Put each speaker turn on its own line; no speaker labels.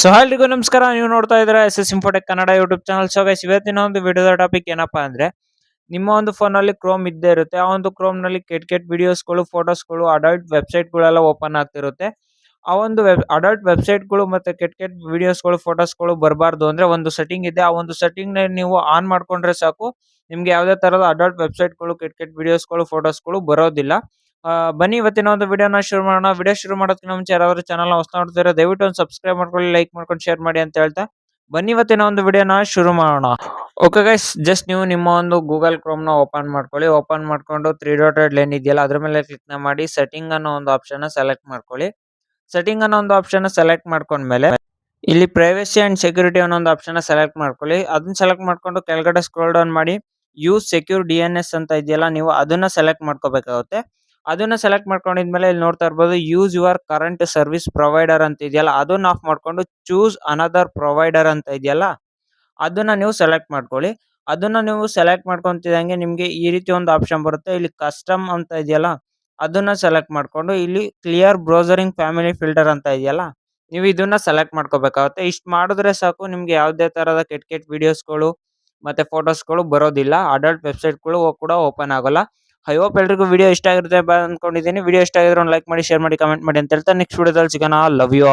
So ಎಲ್ರಿಗೂ ನಮಸ್ಕಾರ. ನೀವು ನೋಡ್ತಾ ಇದ್ರೆ S S infotech Kannada YouTube channel so guys ಇವತ್ತಿನ ಒಂದು ವಿಡಿಯೋದ ಟಾಪಿಕ್ ಏನಪ್ಪಾ ಅಂದ್ರೆ, ನಿಮ್ಮ ಒಂದು ಫೋನ್ ಅಲ್ಲಿ ಕ್ರೋಮ್ ಇದ್ದೇ ಇರುತ್ತೆ. ಆ ಒಂದು ಕ್ರೋಮ್ನಲ್ಲಿ ಕೆಟ್ ಕೆಟ್ ವಿಡಿಯೋಸ್ಗಳು ಫೋಟೋಸ್ಗಳು ಅಡಲ್ಟ್ ವೆಬ್ಸೈಟ್ ಗಳೆಲ್ಲ ಓಪನ್ ಆಗ್ತಿರುತ್ತೆ. ಆ ಒಂದು ವೆಬ್ ಅಡಲ್ಟ್ ವೆಬ್ಸೈಟ್ಗಳು ಮತ್ತೆ ಕೆಟ್ ಕೆಟ್ ವಿಡಿಯೋಸ್ಗಳು ಫೋಟೋಸ್ಗಳು ಬರಬಾರ್ದು ಅಂದ್ರೆ ಒಂದು ಸೆಟ್ಟಿಂಗ್ ಇದೆ. ಆ ಒಂದು ಸೆಟ್ಟಿಂಗ್ನ ನೀವು ಆನ್ ಮಾಡ್ಕೊಂಡ್ರೆ ಸಾಕು. ನಿಮ್ಗೆ ಯಾವುದೇ ತರದ ಅಡಲ್ಟ್ ವೆಬ್ಸೈಟ್ಗಳು ಕೆಟ್ ಕೆಟ್ ವಿಡಿಯೋಸ್ಗಳು ಫೋಟೋಸ್ಗಳು ಬರೋದಿಲ್ಲ. ಬನ್ನಿ ಇವತ್ತಿನ ಒಂದು ವಿಡಿಯೋನ ಶುರು ಮಾಡೋಣ. ವಿಡಿಯೋ ಶುರು ಮಾಡೋದಕ್ಕಿಂತ ಮುಂಚೆ ಯಾರಾದ್ರೂ ಚಾನಲ್ ಹೊಸ ನೋಡ್ತಿದ್ರೆ ದಯವಿಟ್ಟು ಒಂದು ಸಬ್ಸ್ಕ್ರೈಬ್ ಮಾಡ್ಕೊಳ್ಳಿ ಲೈಕ್ ಮಾಡ್ಕೊಂಡು ಶೇರ್ ಮಾಡಿ ಅಂತ ಹೇಳ್ತಾ. ಬನ್ನಿ ಇವತ್ತಿನ ಒಂದು ವಿಡಿಯೋನ ಶುರು ಮಾಡೋಣ. ಓಕೆ ಗೈಸ್ ಜಸ್ಟ್ ನೀವು ನಿಮ್ಮ ಒಂದು ಗೂಗಲ್ನ ಓಪನ್ ಮಾಡ್ಕೊಳ್ಳಿ. ಓಪನ್ ಮಾಡ್ಕೊಂಡು ತ್ರೀ ಡಾಟೆಡ್ ಲೈನ್ ಇದೆಯಲ್ಲ, ಅದ್ರ ಮೇಲೆ ಕ್ಲಿಕ್ನ ಮಾಡಿ ಸೆಟ್ಟಿಂಗ್ ಅನ್ನೋ ಒಂದು ಆಪ್ಷನ್ ಸೆಲೆಕ್ಟ್ ಮಾಡ್ಕೊಳ್ಳಿ. ಸೆಟ್ಟಿಂಗ್ ಅನ್ನೋ ಒಂದು ಆಪ್ಷನ್ ಸೆಲೆಕ್ಟ್ ಮಾಡ್ಕೊಂಡ್ಮೇಲೆ ಇಲ್ಲಿ ಪ್ರೈವಸಿ ಅಂಡ್ ಸೆಕ್ಯೂರಿಟಿ ಅನ್ನೋ ಒಂದು ಆಪ್ಷನ್ ಸೆಲೆಕ್ಟ್ ಮಾಡ್ಕೊಳ್ಳಿ. ಅದನ್ನ ಸೆಲೆಕ್ಟ್ ಮಾಡ್ಕೊಂಡು ಕೆಳಗಡೆ ಸ್ಕ್ರೋಲ್ ಡೌನ್ ಮಾಡಿ use secure D N S ಅಂತ ಇದೆಯಲ್ಲ, ನೀವು ಅದನ್ನ ಸೆಲೆಕ್ಟ್ ಮಾಡ್ಕೋಬೇಕಾಗುತ್ತೆ. ಅದನ್ನ ಸೆಲೆಕ್ಟ್ ಮಾಡ್ಕೊಂಡಿದ್ಮೇಲೆ ಇಲ್ಲಿ ನೋಡ್ತಾ ಇರ್ಬೋದು use your current service provider ಅಂತ ಇದೆಯಲ್ಲ, ಅದನ್ನ ಆಫ್ ಮಾಡ್ಕೊಂಡು ಚೂಸ್ ಅನದರ್ ಪ್ರೊವೈಡರ್ ಅಂತ ಇದೆಯಲ್ಲ, ಅದನ್ನ ನೀವು ಸೆಲೆಕ್ಟ್ ಮಾಡ್ಕೊಳ್ಳಿ. ಅದನ್ನ ನೀವು ಸೆಲೆಕ್ಟ್ ಮಾಡ್ಕೊಂತಿದಂಗೆ ನಿಮಗೆ ಈ ರೀತಿ ಒಂದು ಆಪ್ಷನ್ ಬರುತ್ತೆ. ಇಲ್ಲಿ ಕಸ್ಟಮ್ ಅಂತ ಇದೆಯಲ್ಲ, ಅದನ್ನ ಸೆಲೆಕ್ಟ್ ಮಾಡ್ಕೊಂಡು ಇಲ್ಲಿ ಕ್ಲಿಯರ್ ಬ್ರೌಸರಿಂಗ್ ಫ್ಯಾಮಿಲಿ ಫಿಲ್ಟರ್ ಅಂತ ಇದೆಯಲ್ಲ, ನೀವು ಇದನ್ನ ಸೆಲೆಕ್ಟ್ ಮಾಡ್ಕೋಬೇಕಾಗುತ್ತೆ. ಇಷ್ಟು ಮಾಡಿದ್ರೆ ಸಾಕು, ನಿಮ್ಗೆ ಯಾವುದೇ ತರಹದ ಕೆಟ್ಟ ಕೆಟ್ಟ ವಿಡಿಯೋಸ್ಗಳು ಮತ್ತೆ ಫೋಟೋಸ್ಗಳು ಬರೋದಿಲ್ಲ. ಅಡಲ್ಟ್ ವೆಬ್ಸೈಟ್ಗಳು ಕೂಡ ಓಪನ್ ಆಗೋಲ್ಲ. ಐ ಹೋಪ್ ಎಲ್ರಿಗೂ ವಿಡಿಯೋ ಇಷ್ಟ ಆಗಿರುತ್ತೆ ಬಾ ಅನ್ಕೊಂಡಿದ್ದೀನಿ. ವಿಡಿಯೋ ಇಷ್ಟ ಆಗಿದ್ರೆ ಒಂದು ಲೈಕ್ ಮಾಡಿ ಶೇರ್ ಮಾಡಿ ಕಮೆಂಟ್ ಮಾಡಿ ಅಂತ ಹೇಳ್ತಾ ನೆಕ್ಸ್ಟ್ ವಿಡಿಯೋದಲ್ಲಿ ಸಿಗೋಣ. Love you